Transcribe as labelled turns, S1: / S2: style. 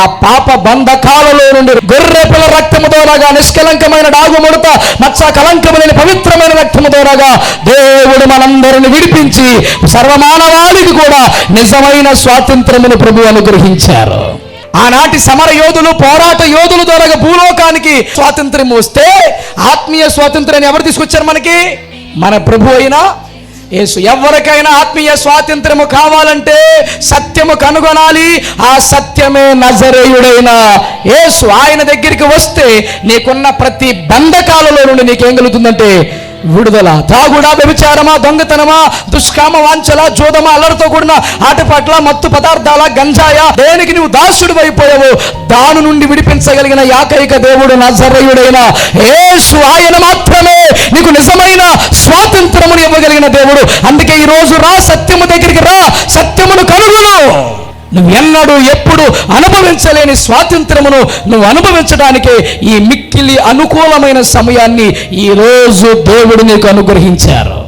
S1: ఆ పాప బంధకాలలో నుండి గొర్రె పిల్ల రక్తముతోనగా నిష్కలంకమైన డాగుముడత మచ్చ కలంకము లేని పవిత్రమైన రక్తముతోనగా దేవుడు మనందరిని విడిపించి సర్వమానవాళికి కూడా నిజమైన స్వాతంత్రమును ప్రభు అనుగ్రహించారు. ఆనాటి సమర యోధులు పోరాట యోధుల ద్వారా భూలోకానికి స్వాతంత్రం వస్తే ఆత్మీయ స్వాతంత్రాన్ని ఎవరు తీసుకొచ్చారు మనకి? మన ప్రభు అయినా యేసు ఎవరికైనా ఆత్మీయ స్వాతంత్రము కావాలంటే సత్యము కనుగొనాలి. ఆ సత్యమే నజరేయుడైన యేసు ఆయన దగ్గరికి వస్తే నీకున్న ప్రతి బంధకాలలో నుండి నీకేం కలుగుతుందంటే విడుదల. తాగుడా వ్యభిచారమా దొంగతనమా దుష్కామ వాంచల జోదమా అల్లరితో కూడిన ఆటపాట్ల మత్తు పదార్థాల గంజాయ దేనికి నువ్వు దాసుడు అయిపోయావు దాని నుండి విడిపించగలిగిన ఏకైక దేవుడు నజరయుడైన ఏసు ఆయన మాత్రమే నీకు నిజమైన స్వాతంత్రమును ఇవ్వగలిగిన దేవుడు. అందుకే ఈ రోజు రా సత్యము దగ్గరికి రా సత్యమును కనుగొను. నువ్వు ఎన్నడూ ఎప్పుడు అనుభవించలేని స్వాతంత్రమును నువ్వు అనుభవించడానికి ఈ మిక్కిలి అనుకూలమైన సమయాన్ని ఈ రోజు దేవుడు నీకు అనుగ్రహించారు.